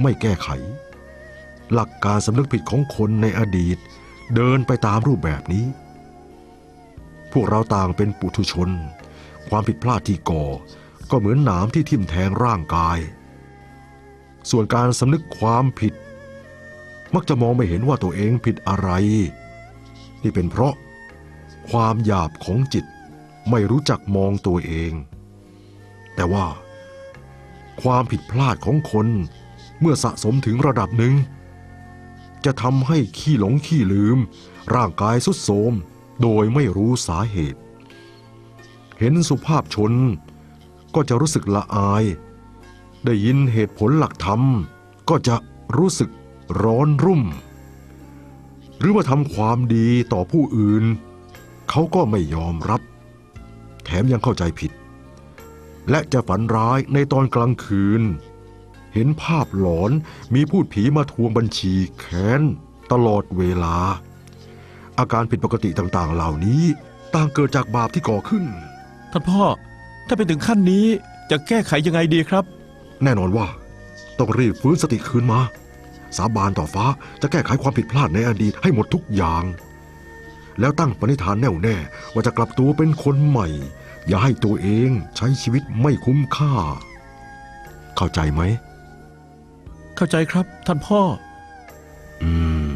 ไม่แก้ไข หลักการสำนึกผิดของคนในอดีต เดินไปตามรูปแบบนี้ พวกเราต่างเป็นปุถุชน ความผิดพลาดที่ก่อ ก็เหมือนหนามที่ทิ่มแทงร่างกาย ส่วนการสำนึกความผิด มักจะมองไม่เห็นว่าตัวเองผิดอะไร นี่เป็นเพราะ ความหยาบของจิตไม่รู้จักมองตัวเอง แต่ว่า ความผิดพลาดของคน เมื่อสะสมถึงระดับหนึ่ง จะทำให้ขี้หลงขี้ลืม ร่างกายสุดโทมโดยไม่รู้สาเหตุ เห็นสุภาพชนก็จะรู้สึกละอาย ได้ยินเหตุผลหลักธรรม ก็จะรู้สึกร้อนรุ่ม หรือว่าทำความดีต่อผู้อื่น เขาก็ไม่ยอมรับ แถมยังเข้าใจผิด และจะฝันร้ายในตอนกลางคืน เห็นภาพหลอนมีพูดผีมาทวงบัญชีแค้น ตลอดเวลา อาการผิดปกติต่างๆ เหล่านี้ต่างเกิดจากบาปที่ก่อขึ้น ท่านพ่อ ถ้าไปถึงขั้นนี้จะแก้ไขยังไงดีครับ แน่นอนว่า ต้องรีบฟื้นสติคืนมา สาบานต่อฟ้าจะแก้ไขความผิดพลาดในอดีตให้หมดทุกอย่าง แล้วตั้งปณิธานแน่วแน่ว่าจะกลับตัวเป็นคนใหม่ อย่าให้ตัวเองใช้ชีวิตไม่คุ้มค่า เข้าใจไหม เข้าใจครับ ท่านพ่อ อืม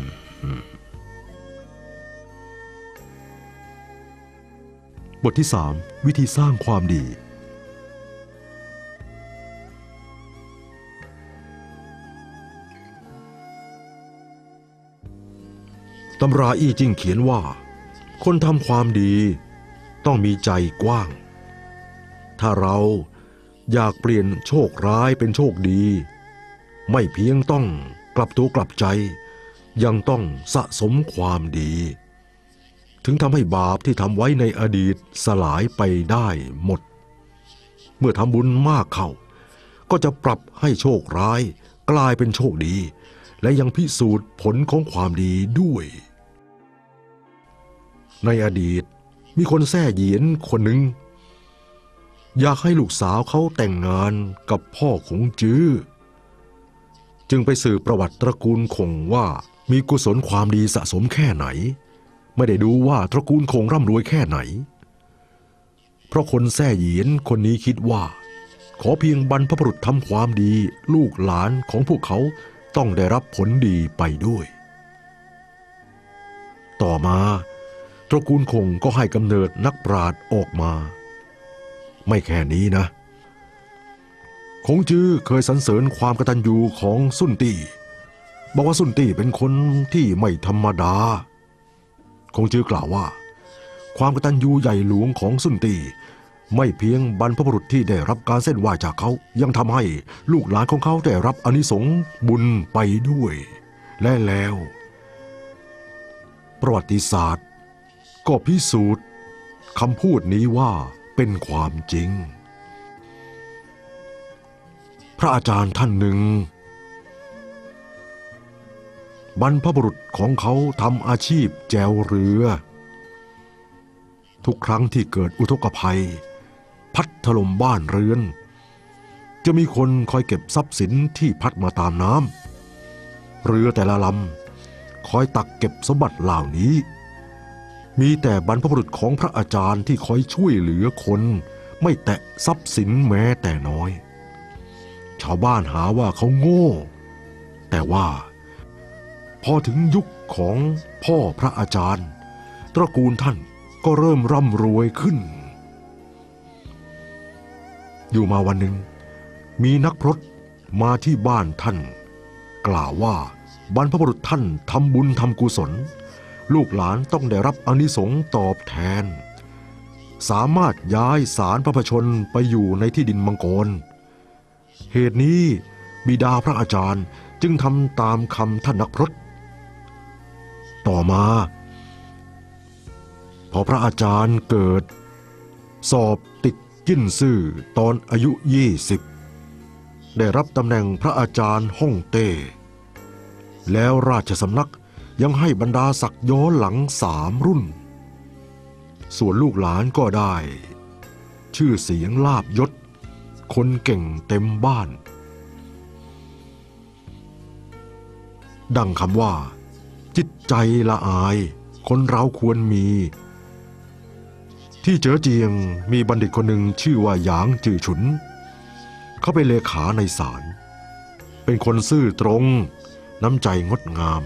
บทที่ 3 วิธีสร้างความดี ตำราอี้จิ้งเขียนว่า คนทำความดีต้องมีใจกว้าง ถ้าเราอยากเปลี่ยนโชคร้ายเป็นโชคดี ไม่เพียงต้องกลับตัวกลับใจ ยังต้องสะสมความดี ถึงทำให้บาปที่ทำไว้ในอดีตสลายไปได้หมด เมื่อทำบุญมากเข้า ก็จะปรับให้โชคร้ายกลายเป็นโชคดี และยังพิสูจน์ผลของความดีด้วย ในอดีตมีคนแท้เหยียนคนหนึ่งอยากให้ลูกสาวเขาแต่งงานกับพ่อของจื้อ จึงไปสืบประวัติตระกูลคงว่ามีกุศลความดีสะสมแค่ไหน ไม่ได้ดูว่าตระกูลคงร่ำรวยแค่ไหน เพราะคนแท้เหยียนคนนี้คิดว่า ขอเพียงบรรพบุรุษทำความดี ลูกหลานของพวกเขาต้องได้รับผลดีไปด้วย ต่อมาตระกูลคงก็ให้กำเนิดนักปราชญ์ออกมา ไม่แค่นี้นะ คงจื้อเคยสรรเสริญความกตัญญูของสุนตี้บอกว่าสุนตี้เป็นคนที่ไม่ธรรมดา คงจื้อกล่าวว่า ความกตัญญูใหญ่หลวงของสุนตี้ไม่เพียงบรรพบุรุษที่ได้รับการเส้นไหวจากเขา ยังทำให้ลูกหลานของเขาได้รับอนิสงส์บุญไปด้วย และแล้ว ประวัติศาสตร์ ก็พิสูจน์คำพูดนี้ว่าเป็นความจริง พระอาจารย์ท่านหนึ่ง บรรพบุรุษของเขาทำอาชีพแจวเรือ ทุกครั้งที่เกิดอุทกภัย พัดถล่มบ้านเรือน จะมีคนคอยเก็บทรัพย์สินที่พัดมาตามน้ำเรือแต่ละลำคอยตักเก็บสมบัติเหล่านี้ มีแต่บรรพบุรุษของพระอาจารย์ที่คอยช่วยเหลือคน ไม่แตะทรัพย์สินแม้แต่น้อย ชาวบ้านหาว่าเขาโง่ แต่ว่า พอถึงยุคของพ่อพระอาจารย์ ตระกูลท่านก็เริ่มร่ำรวยขึ้น อยู่มาวันหนึ่ง มีนักพรตมาที่บ้านท่าน กล่าวว่าบรรพบุรุษท่านทำบุญทำกุศล ลูกหลานต้องได้รับอานิสงส์ตอบแทน สามารถย้ายสารพระพชนไปอยู่ในที่ดินมังกร เหตุนี้บิดาพระอาจารย์จึงทำตามคำท่านนักพรตต่อมา พอพระอาจารย์เกิด สอบติดจิ้นซื่อตอนอายุยี่สิบได้รับตำแหน่งพระอาจารย์ฮ่องเต้ แล้วราชสำนักยังให้บรรดาศักย์ย้อนหลังสามรุ่น ส่วนลูกหลานก็ได้ ชื่อเสียงลาบยศ คนเก่งเต็มบ้าน ดังคำว่า จิตใจละอาย คนเราควรมี ที่เจอเจียงมีบัณฑิตคนหนึ่งชื่อว่าหยางจือฉุน เขาเป็นเลขาในศาลเป็นคนซื่อตรง น้ำใจงดงาม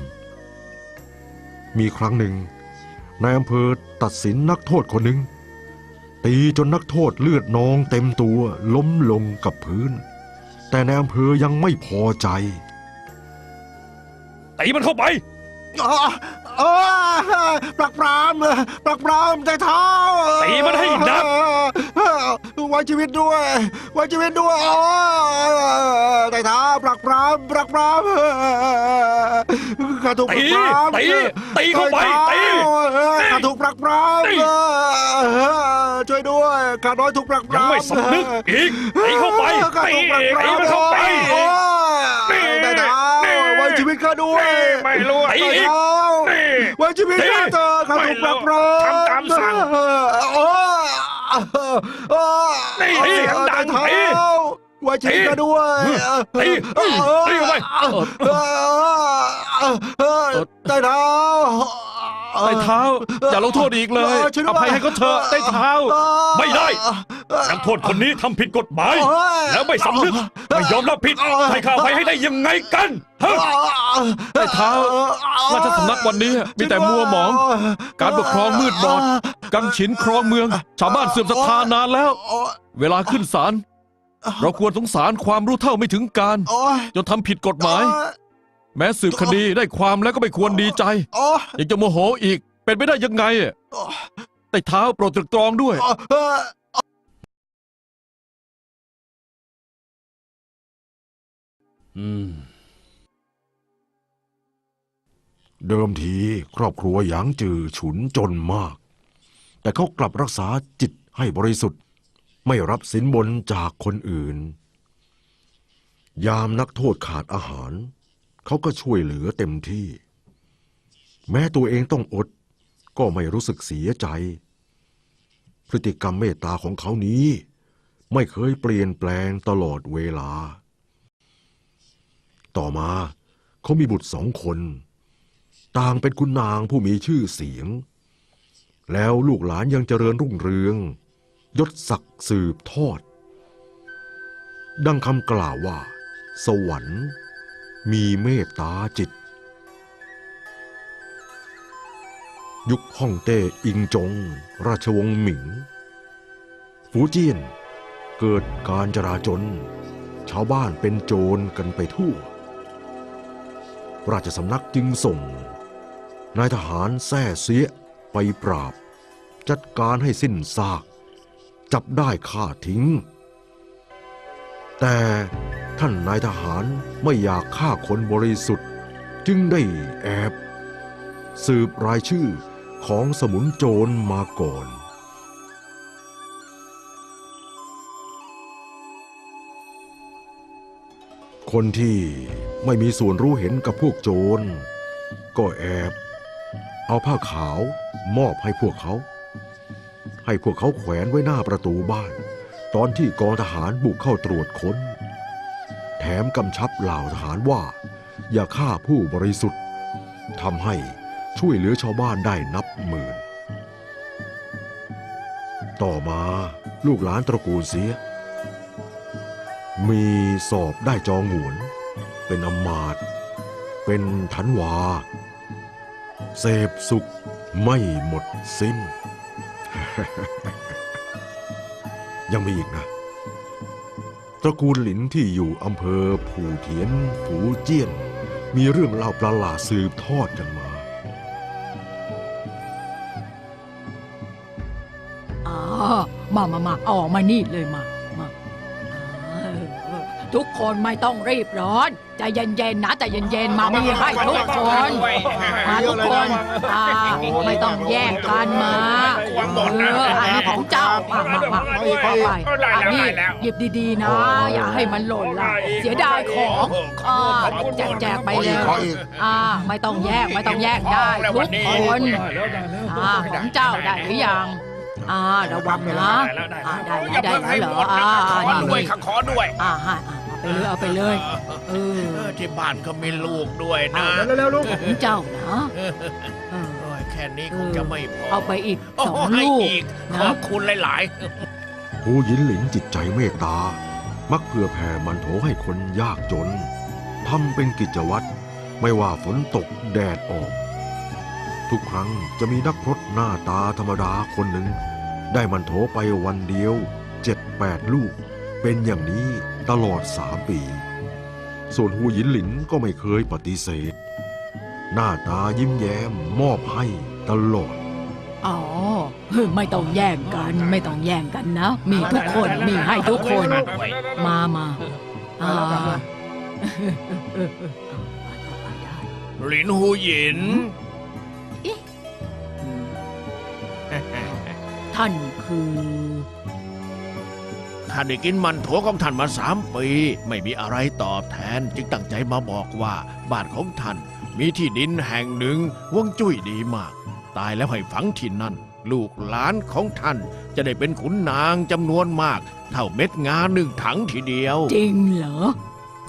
มีครั้งหนึ่งนายอำเภอตัดสินนักโทษคนหนึ่ง ตีจนนักโทษเลือดนองเต็มตัวล้มลงกับพื้น แต่นายอำเภอยังไม่พอใจตีมันเข้าไปอ๋ออ๋อปลักปรามปลักปรามใจเท้าตีมันให้หนัก ไว้ชีวิตด้วย ไว้ชีวิตด้วยอ๋อใจเท้าปลักปรามปลักปรามข้าถูกปลักปรามตีตีเข้าไปตีข้าถูกปลักปรามตีช่วยด้วยข้าน้อยถูกปลักปยัรางมไม่สำนึกอีกตีเข้าไปข้าตีถูกปลักปรามตีมันเข้าไปโอ้ยนี่ใจเท้านี่ไว้ชีวิตข้าด้วยไม่รู้ใจตีอีกเท้านี่ไว้ชีวิตข้าเถอะข้าถูกปลักปรามทำตามสั่ง โอ้ยโอ้ยนี่เสียงดังเท้าตีไว้ชีวิตข้าด้วยตีตีไปใจเท้าใต้เท้า อย่าลงโทษอีกเลยอภัยให้เขาเถอะใต้เท้า ไม่ได้นักโทษคนนี้ทำผิดกฎหมาย แล้วไม่สำนึกไม่ยอมรับผิดให้ข้าไปให้ได้ยังไงกัน ฮะใต้เท้าราชสำนักวันนี้มีแต่มัวหมอง การปกครองมืดบอดกังฉินครองเมือง ชาวบ้านเสื่อมศรัทธานานแล้ว เวลาขึ้นศาลเราควรสงสารความรู้เท่าไม่ถึงการโอ้ยจนทำผิดกฎหมาย แม้สืบคดีได้ความแล้วก็ไม่ควรดีใจโอ้ยยังจะโมโหอีกเป็นไปได้ยังไงอะใต้เท้าโปรดตรึกตรองด้วยโอ้ยอืม เดิมทีครอบครัวหยางจือฉุนจนมาก แต่เขากลับรักษาจิตให้บริสุทธิ์ ไม่รับสินบนจากคนอื่น ยามนักโทษขาดอาหาร เขาก็ช่วยเหลือเต็มที่ แม้ตัวเองต้องอด ก็ไม่รู้สึกเสียใจ พฤติกรรมเมตตาของเขานี้ ไม่เคยเปลี่ยนแปลงตลอดเวลา ต่อมาเขามีบุตรสองคน ต่างเป็นคุณนางผู้มีชื่อเสียง แล้วลูกหลานยังเจริญรุ่งเรือง ยศศักดิ์สืบทอด ดังคำกล่าวว่า สวรรค์มีเมตตาจิต ยุคฮ่องเต้อิงจง ราชวงศ์หมิง ฟูเจียน เกิดการจราจน ชาวบ้านเป็นโจรกันไปทั่วราชสำนักจึงส่ง นายทหารแท้เสียไปปราบ จัดการให้สิ้นซาก จับได้ฆ่าทิ้ง แต่ท่านนายทหารไม่อยากฆ่าคนบริสุทธิ์ จึงได้แอบ สืบรายชื่อของสมุนโจรมาก่อนคนที่ไม่มีส่วนรู้เห็นกับพวกโจร ก็แอบ เอาผ้าขาวมอบให้พวกเขา ให้พวกเขาแขวนไว้หน้าประตูบ้าน ตอนที่กองทหารบุกเข้าตรวจค้น แถมกำชับเหล่าทหารว่า อย่าฆ่าผู้บริสุทธิ์ทำให้ช่วยเหลือชาวบ้านได้นับหมื่น ต่อมาลูกหลานตระกูลเสีย มีสอบได้จองหวน เป็นอมาต เป็นทันวา เสพสุขไม่หมดสิ้น ยังมีอีกนะ ตระกูลหลินที่อยู่อำเภอผู่เทียนฝูเจี้ยน มีเรื่องเล่าประหลาดสืบทอดกันมา อ๋อมามามาเอาอกมานี่เลยมา ทุกคนไม่ต้องรีบร้อนใจเย็นๆนะใจเย็นๆมามีให้ทุกคนมาทุกคนอ่าไม่ต้องแย่งกันมาเอออันนี้ของเจ้ามามามาเอาไปอันนี้หยิบดีๆนะ อย่าให้มันหล่นล่ะเสียดายของอ่าแจกแจกๆไปเลยขออีกอ่าไม่ต้องแยกไม่ต้องแยกได้ทุกคนอ่าของเจ้าได้หรือยังอ่าระวังนะอ่าได้แล้วได้แล้วเหรออ่าขอนี่ด้วยนี่ข้าขอด้วยอ่าให้อ่ามา ไปเลยเอาไปเลยเออเออที่บ้านก็มีลูกด้วยนะเร็วๆลูกของเจ้านะเออโอ้ยแค่นี้คงจะไม่พอเอาไปอีกโอ้สองให้ลูกอีกนะขอบคุณหลายหูหยินหลิงจิตใจเมตตา มักเผื่อแผ่มันโถให้คนยากจนทำเป็นกิจวัตรไม่ว่าฝนตกแดดออก ทุกครั้งจะมีนักพรตหน้าตาธรรมดาคนหนึ่ง ได้มันโถไปวันเดียวเจ็ดแปดลูก เป็นอย่างนี้ ตลอดสามปี ส่วนหูหยินหลินก็ไม่เคยปฏิเสธ หน้าตายิ้มแย้มมอบให้ตลอด อ๋อเฮ้ยไม่ต้องแย่งกัน ไม่ต้องแย่งกันนะ มีทุกคนมีให้ทุกคน มามาอ่าๆหลินหูหยิน ท่านคือ ข้าได้กินมันโถของท่านมาสามปี ไม่มีอะไรตอบแทนจึงตั้งใจมาบอกว่าบ้านของท่าน มีที่ดินแห่งหนึ่งห่วงจุ้ยดีมาก ตายแล้วให้ฝังที่นั่น ลูกหลานของท่านจะได้เป็นขุนนางจำนวนมาก เท่าเม็ดงาหนึ่งถังทีเดียว จริงเหรอ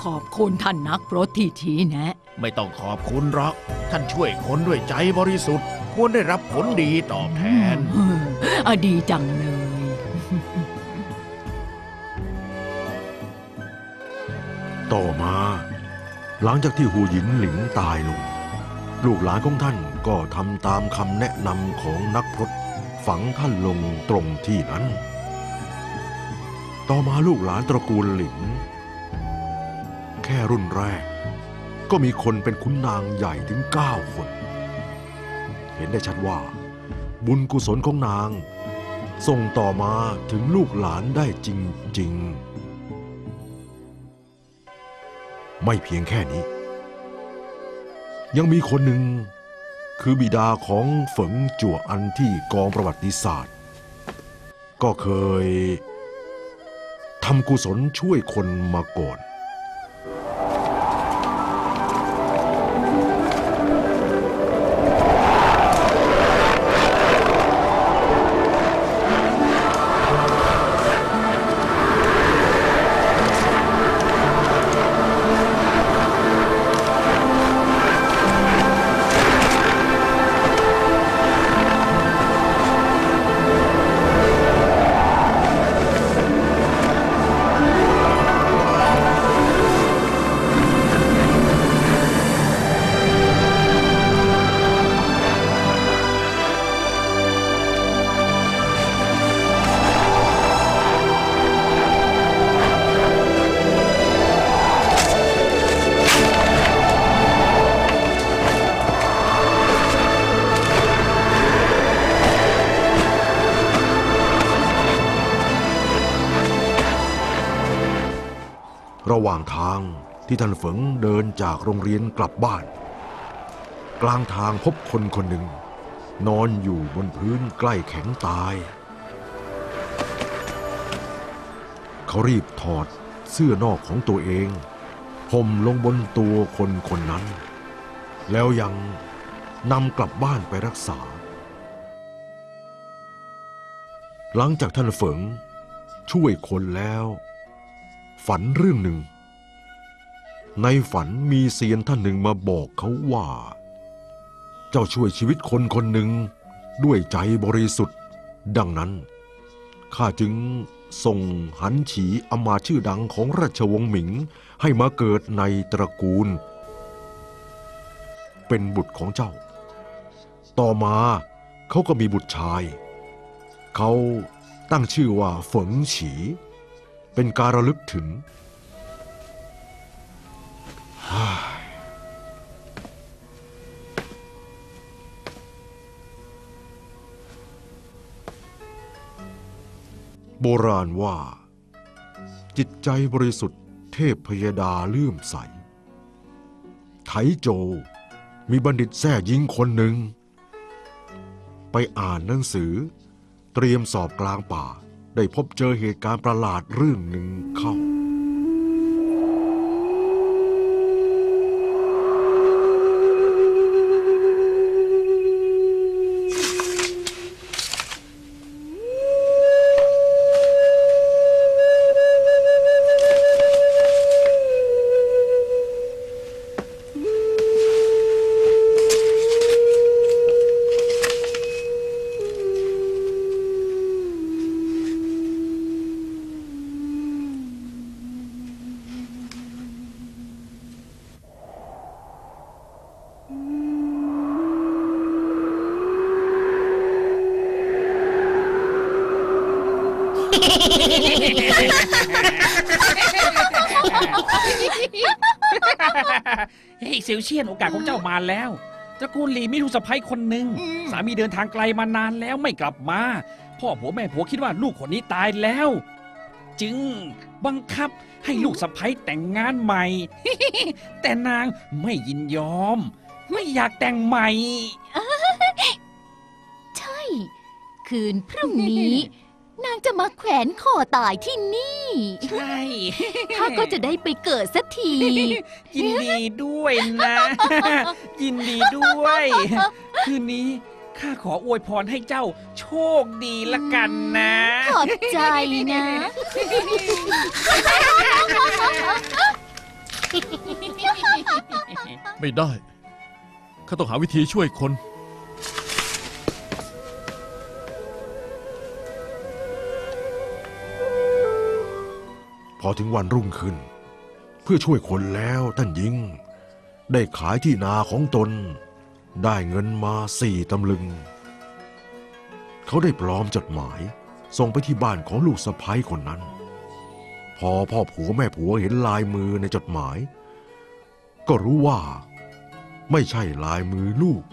ขอบคุณท่านนักรถที่ชี้แนะ ไม่ต้องขอบคุณหรอก ท่านช่วยคนด้วยใจบริสุทธิ์ ควรได้รับผลดีตอบแทนอืมอะดีจังเลย ต่อมา หลังจากที่หูหยินหลิงตายลง ลูกหลานของท่านก็ทำตามคำแนะนำของนักพรตฝังท่านลงตรงที่นั้น ต่อมาลูกหลานตระกูลหลิง แค่รุ่นแรก ก็มีคนเป็นขุนนางใหญ่ถึงเก้าคน เห็นได้ชัดว่า บุญกุศลของนางส่งต่อมาถึงลูกหลานได้จริง ๆ ไม่เพียงแค่นี้ ยังมีคนหนึ่งคือบิดาของฝงจั่วอันที่กองประวัติศาสตร์ ก็เคยทำกุศลช่วยคนมาก่อน ว่างทางที่ท่านเฝิงเดินจากโรงเรียนกลับบ้าน กลางทางพบคนคนหนึ่ง นอนอยู่บนพื้นใกล้แข็งตาย เขารีบถอดเสื้อนอกของตัวเองห่มลงบนตัวคนคนนั้น แล้วยังนำกลับบ้านไปรักษา หลังจากท่านเฝิงช่วยคนแล้ว ฝันเรื่องหนึ่ง ในฝันมีเซียนท่านหนึ่งมาบอกเขาว่า เจ้าช่วยชีวิตคนคนหนึ่งด้วยใจบริสุทธิ์ ดังนั้นข้าจึงส่งหันฉีอมาชื่อดังของราชวงศ์หมิงให้มาเกิดในตระกูล เป็นบุตรของเจ้า ต่อมาเขาก็มีบุตรชาย เขาตั้งชื่อว่าฝงฉี เป็นการระลึกถึง โบราณว่า จิตใจบริสุทธิ์เทพพยดาเลื่อมใส ไถโจมีบัณฑิตแท้ยิงคนหนึ่ง ไปอ่านหนังสือ เตรียมสอบกลางป่า ได้พบเจอเหตุการณ์ประหลาดเรื่องหนึ่งเข้า เฮ้ยเซลเชียนโอกาสของเจ้ามาแล้วตระกูลหลีมีลูกสะใภ้คนหนึ่งสามีเดินทางไกลมานานแล้วไม่กลับมา พ่อผัวแม่ผัวคิดว่าลูกคนนี้ตายแล้ว จึงบังคับให้ลูกสะใภ้แต่งงานใหม่ แต่นางไม่ยินยอม ไม่อยากแต่งใหม่ ใช่ คืนพรุ่งนี้ นางจะมาแขวนคอตายที่นี่ ใช่ ข้าก็จะได้ไปเกิดสักที ยินดีด้วยนะ ยินดีด้วย คืนนี้ข้าขออวยพรให้เจ้าโชคดีละกันนะ ขอบใจนะ ไม่ได้ ข้าต้องหาวิธีช่วยคน พอถึงวันรุ่งขึ้น เพื่อช่วยคนแล้วท่านยิง ได้ขายที่นาของตน ได้เงินมาสี่ตำลึง เขาได้ปลอมจดหมายส่งไปที่บ้านของลูกสะพ้ยคนนั้น พอพ่อผัวแม่ผัวเห็นลายมือในจดหมาย ก็รู้ว่า ไม่ใช่ลายมือลูก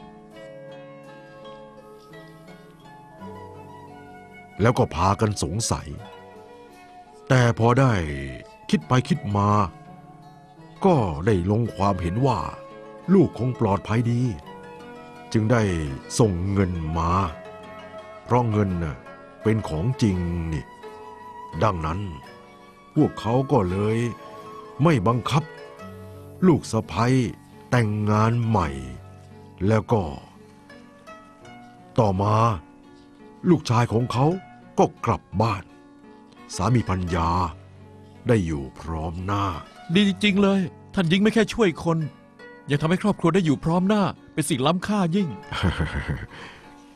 แล้วก็พากันสงสัย แต่พอได้คิดไปคิดมา ก็ได้ลงความเห็นว่า ลูกคงปลอดภัยดี จึงได้ส่งเงินมา เพราะเงินน่ะเป็นของจริงนี่ ดังนั้น พวกเขาก็เลย ไม่บังคับ ลูกสะพ้ยแต่งงานใหม่ แล้วก็ ต่อมา ลูกชายของเขาก็กลับบ้าน สามีพัญญา ได้อยู่พร้อมหน้า ดีจริง ๆ เลย ท่านยิงไม่แค่ช่วยคน ยังทำให้ครอบครัวได้อยู่พร้อมหน้า เป็นสิ่งล้ำค่ายิ่ง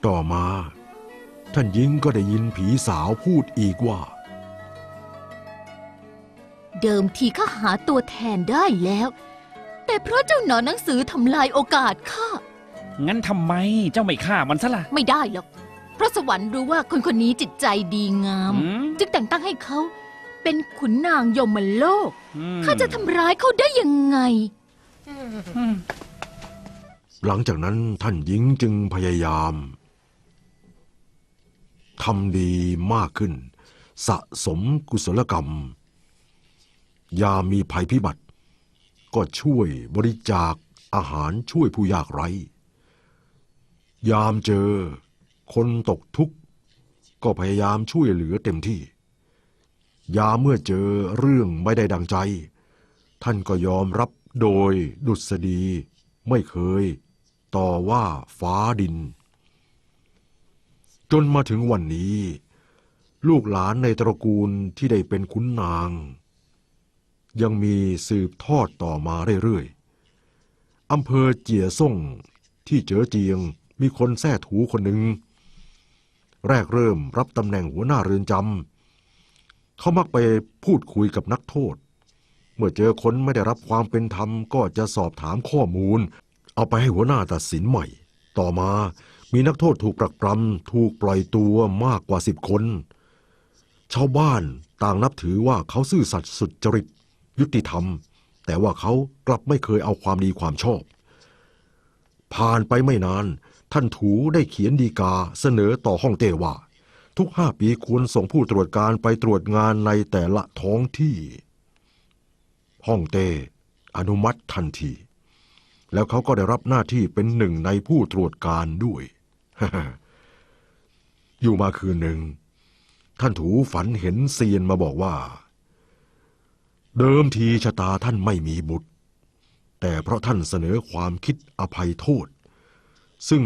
ต่อมา ท่านยิงก็ได้ยินผีสาวพูดอีกว่า เดิมทีข้าหาตัวแทนได้แล้ว แต่เพราะเจ้าหนอนหนังสือทำลายโอกาสข้า งั้นทำไมเจ้าไม่ฆ่ามันซะล่ะ ไม่ได้หรอกเพ ราะสวรรค์รู้ว่าคนคนนี้จิตใจดีงามอืมจึงแต่งตั้งให้เขาเป็นขุนนางยมโลกอืมข้าจะทำร้ายเขาได้ยังไงอืมหลังจากนั้นท่านหญิงจึงพยายามทำดีมากขึ้น สะสมกุศลกรรม ยามมีภัยพิบัติ ก็ช่วยบริจาคอาหารช่วยผู้ยากไร้ ยามเจอ คนตกทุกข์ก็พยายามช่วยเหลือเต็มที่ ยาเมื่อเจอเรื่องไม่ได้ดังใจ ท่านก็ยอมรับโดยดุษฎีไม่เคย ต่อว่าฟ้าดิน จนมาถึงวันนี้ ลูกหลานในตระกูลที่ได้เป็นขุนนาง ยังมีสืบทอดต่อมาเรื่อยๆอำเภอเจียซ่งที่เจอเจียงมีคนแท้ถูคนหนึ่ง แรกเริ่มรับตำแหน่งหัวหน้าเรือนจำเขามักไปพูดคุยกับนักโทษ เมื่อเจอคนไม่ได้รับความเป็นธรรมก็จะสอบถามข้อมูล เอาไปให้หัวหน้าตัดสินใหม่ ต่อมามีนักโทษถูกปรักปรำถูกปล่อยตัวมากกว่าสิบคน ชาวบ้านต่างนับถือว่าเขาซื่อสัตย์สุจริต ยุติธรรม แต่ว่าเขากลับไม่เคยเอาความดีความชอบ ผ่านไปไม่นาน ท่านถูได้เขียนดีกาเสนอต่อห้องเต้ว่า ทุกห้าปีควรส่งผู้ตรวจการไปตรวจงานในแต่ละท้องที่ ห้องเต้อนุมัติทันที แล้วเขาก็ได้รับหน้าที่เป็นหนึ่งในผู้ตรวจการด้วย อยู่มาคืนหนึ่ง ท่านถูฝันเห็นเซียนมาบอกว่า เดิมทีชะตาท่านไม่มีบุตร แต่เพราะท่านเสนอความคิดอภัยโทษ ซึ่ง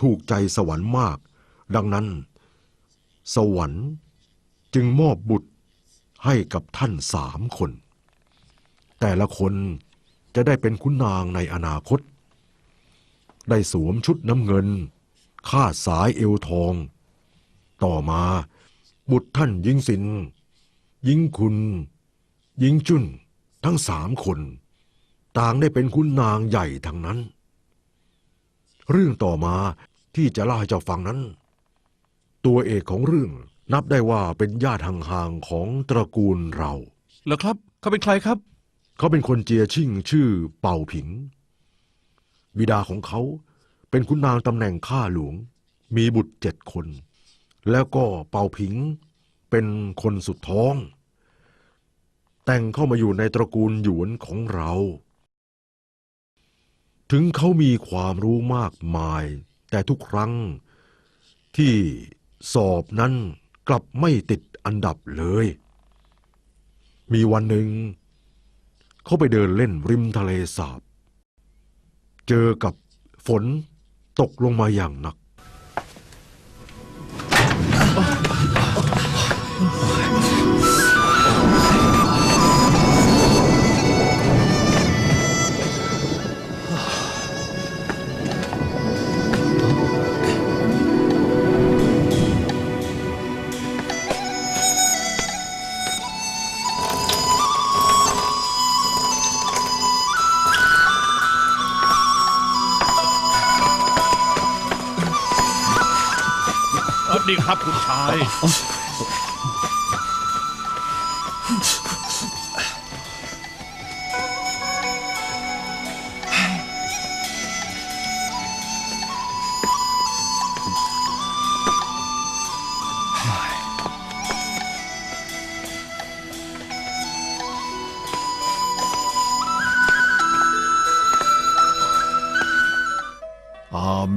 ถูกใจสวรรค์มาก ดังนั้น สวรรค์จึงมอบบุตรให้กับท่านสามคน แต่ละคนจะได้เป็นคุณนางในอนาคต ได้สวมชุดน้ำเงินคาดสายเอวทอง ต่อมาบุตรท่านยิงสิน ยิงคุณยิงจุนทั้งสามคน ต่างได้เป็นคุณนางใหญ่ทั้งนั้น เรื่องต่อมาที่จะเล่าให้เจ้าฟังนั้น ตัวเอกของเรื่องนับได้ว่าเป็นญาติห่างๆของตระกูลเรา เหรอครับ เขาเป็นใครครับ เขาเป็นคนเจียชิ่งชื่อเป่าผิง บิดาของเขาเป็นขุนนางตำแหน่งข้าหลวง มีบุตรเจ็ดคน แล้วก็เป่าผิงเป็นคนสุดท้อง แต่งเข้ามาอยู่ในตระกูลหยวนของเรา ถึงเขามีความรู้มากมาย แต่ทุกครั้งที่สอบนั้นกลับไม่ติดอันดับเลย มีวันหนึ่ง เขาไปเดินเล่นริมทะเลสาบ เจอกับฝนตกลงมาอย่างหนัก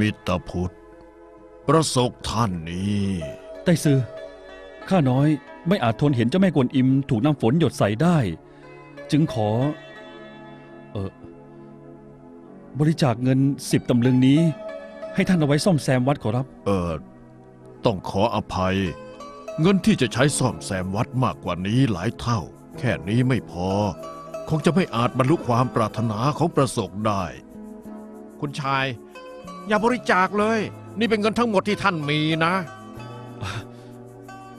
มิตรพุทธ ประสบท่านนี้ไต้ซือข้าน้อยไม่อาจทนเห็นเจ้าแม่กวนอิมถูกน้ำฝนหยดใส่ได้ จึงขอ เออบริจาคเงินสิบตำลึงนี้ ให้ท่านเอาไว้ซ่อมแซมวัดขอรับ เออต้องขออภัย เงินที่จะใช้ซ่อมแซมวัดมากกว่านี้หลายเท่า แค่นี้ไม่พอ คงจะไม่อาจบรรลุความปรารถนาของประสบได้ คุณชาย อย่าบริจาคเลย นี่เป็นเงินทั้งหมดที่ท่านมีนะ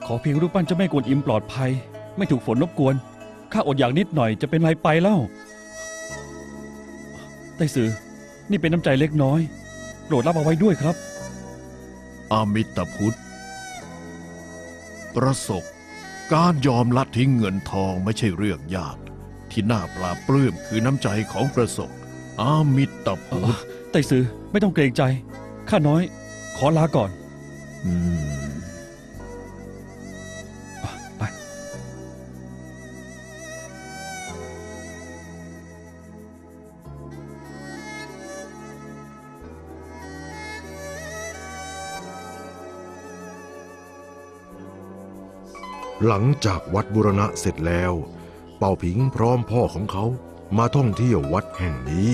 ขอเพียงรูปปั้นเจ้าแม่กวนอิมปลอดภัย ไม่ถูกฝนรบกวน ข้าอดอยากนิดหน่อยจะเป็นไรไปเล่าไต้ซือ นี่เป็นน้ำใจเล็กน้อยโปรดรับเอาไว้ด้วยครับ อามิตรพุทธ ประสบการยอมละทิ้งเงินทองไม่ใช่เรื่องยาก ที่น่าปลาบปลื้มคือน้ำใจของประสบอามิตรพุทธไต้ซือไม่ต้องเกรงใจ ข้าน้อย ขอลาก่อนอืมไป หลังจากวัดบุรณะเสร็จแล้ว เป่าผิงพร้อมพ่อของเขามาท่องเที่ยววัดแห่งนี้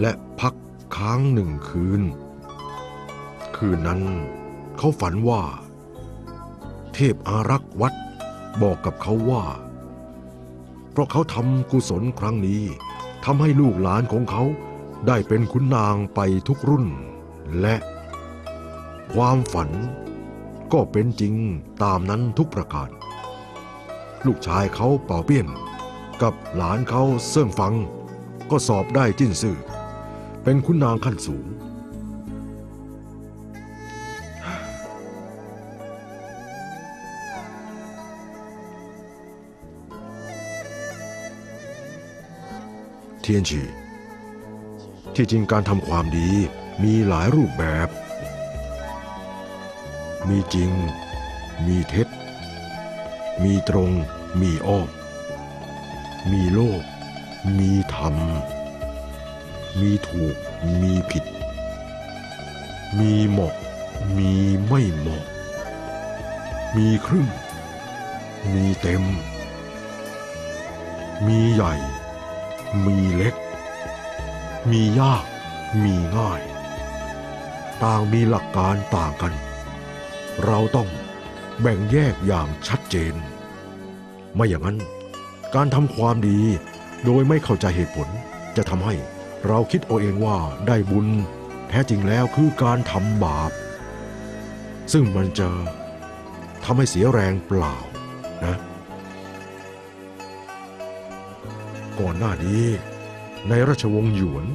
และพักค้างหนึ่งคืน คืนนั้นเขาฝันว่า เทพอารักษ์วัดบอกกับเขาว่า เพราะเขาทำกุศลครั้งนี้ทำให้ลูกหลานของเขาได้เป็นขุนนางไปทุกรุ่น และ ความฝันก็เป็นจริงตามนั้นทุกประการ ลูกชายเขาเป่าเปี้ยน กับหลานเขาเสื่องฟัง ก็สอบได้จิ้นซื่อ เป็นคุณนางขั้นสูง เทียนชี ที่จริงการทำความดีมีหลายรูปแบบ มีจริง มีเท็จ มีตรง มีอ้อม มีโลก มีธรรม มีถูกมีผิด มีเหมาะ มีไม่เหมาะ มีครึ่ง มีเต็ม มีใหญ่ มีเล็ก มียาก มีง่าย ต่างมีหลักการต่างกัน เราต้องแบ่งแยกอย่างชัดเจน ไม่อย่างนั้น การทำความดีโดยไม่เข้าใจเหตุผลจะทำให้ เราคิดเอาเองว่าได้บุญ แท้จริงแล้วคือการทำบาป ซึ่งมันจะทำให้เสียแรงเปล่านะ ก่อนหน้านี้ในราชวงศ์หยวน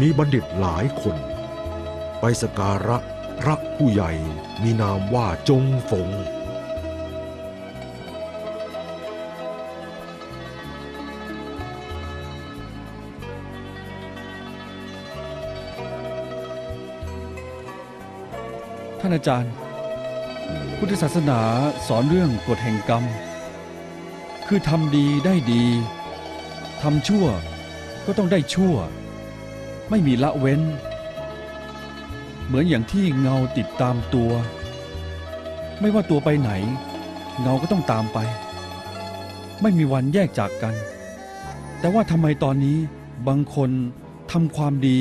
มีบัณฑิตหลายคน ไปสการะพระผู้ใหญ่มีนามว่าจงฟงานอาจารย์ พุทธศาสนาสอนเรื่องกฎแห่งกรรม คือทำดีได้ดีทำชั่วก็ต้องได้ชั่ว ไม่มีละเว้น เหมือนอย่างที่เงาติดตามตัว ไม่ว่าตัวไปไหน เงาก็ต้องตามไป ไม่มีวันแยกจากกัน แต่ว่าทำไมตอนนี้บางคนทำความดี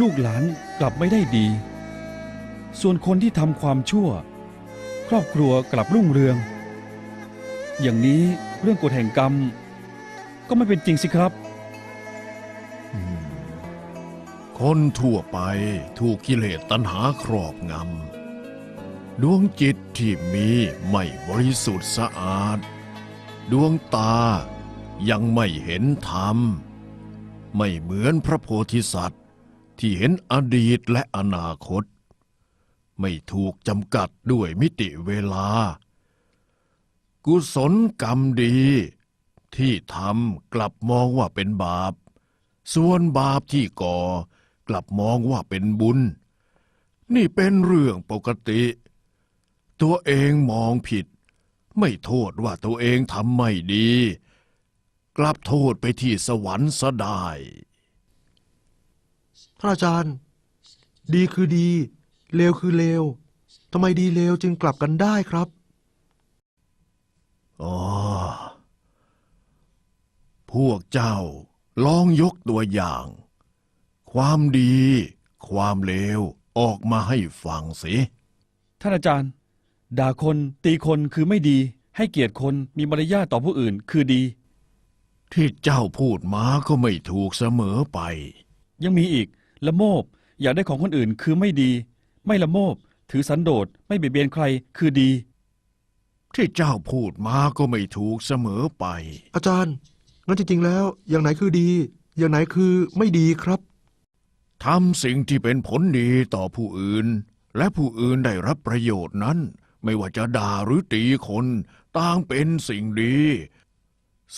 ลูกหลานกลับไม่ได้ดี ส่วนคนที่ทำความชั่ว ครอบครัวกลับรุ่งเรือง อย่างนี้เรื่องกฎแห่งกรรม ก็ไม่เป็นจริงสิครับ คนทั่วไปถูกกิเลสตัณหาครอบงำ ดวงจิตที่มีไม่บริสุทธิ์สะอาด ดวงตายังไม่เห็นธรรม ไม่เหมือนพระโพธิสัตว์ที่เห็นอดีตและอนาคต ไม่ถูกจำกัดด้วยมิติเวลา กุศลกรรมดี ที่ทำกลับมองว่าเป็นบาป ส่วนบาปที่ก่อกลับมองว่าเป็นบุญ นี่เป็นเรื่องปกติ ตัวเองมองผิด ไม่โทษว่าตัวเองทำไม่ดี กลับโทษไปที่สวรรค์ซะได้ท่านอาจารย์ ดีคือดี เลวคือเลวทำไมดีเลวจึงกลับกันได้ครับ อ๋อ พวกเจ้าลองยกตัวอย่าง ความดี ความเลวออกมาให้ฟังสิ ท่านอาจารย์ ด่าคนตีคนคือไม่ดี ให้เกียรติคนมีมารยาทต่อผู้อื่นคือดี ที่เจ้าพูดมาก็ไม่ถูกเสมอไป ยังมีอีกละโมบอยากได้ของคนอื่นคือไม่ดี ไม่ละโมบ ถือสันโดษไม่เบียดเบียนใครคือดี ที่เจ้าพูดมาก็ไม่ถูกเสมอไป อาจารย์ งั้นจริงๆ แล้ว อย่างไหนคือดี อย่างไหนคือไม่ดีครับ ทำสิ่งที่เป็นผลดีต่อผู้อื่น และผู้อื่นได้รับประโยชน์นั้น ไม่ว่าจะด่าหรือตีคนต่างเป็นสิ่งดี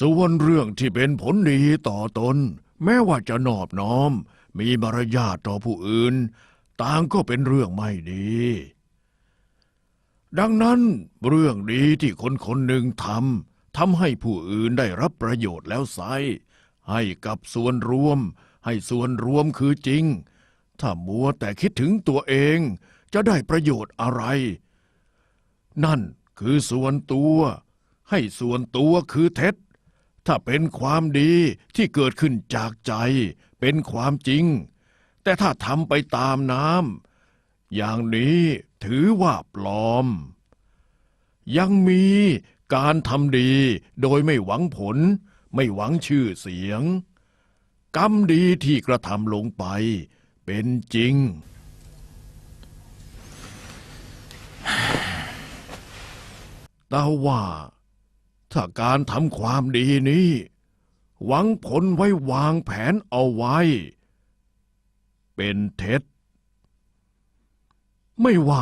ส่วนเรื่องที่เป็นผลดีต่อตน แม้ว่าจะนอบน้อม มีมารยาทต่อผู้อื่น ต่างก็เป็นเรื่องไม่ดี ดังนั้นเรื่องดีที่คนคนหนึ่งทำทำให้ผู้อื่นได้รับประโยชน์แล้วไซให้กับส่วนรวม ให้ส่วนรวมคือจริง ถ้ามัวแต่คิดถึงตัวเองจะได้ประโยชน์อะไร นั่นคือส่วนตัว ให้ส่วนตัวคือเท็จ ถ้าเป็นความดีที่เกิดขึ้นจากใจ เป็นความจริง แต่ถ้าทำไปตามน้ำอย่างนี้ถือว่าปลอม ยังมีการทำดีโดยไม่หวังผล ไม่หวังชื่อเสียง กรรมดีที่กระทำลงไปเป็นจริง แต่ว่าถ้าการทำความดีนี้ หวังผลไว้วางแผนเอาไว้ เป็นเท็จ ไม่ว่า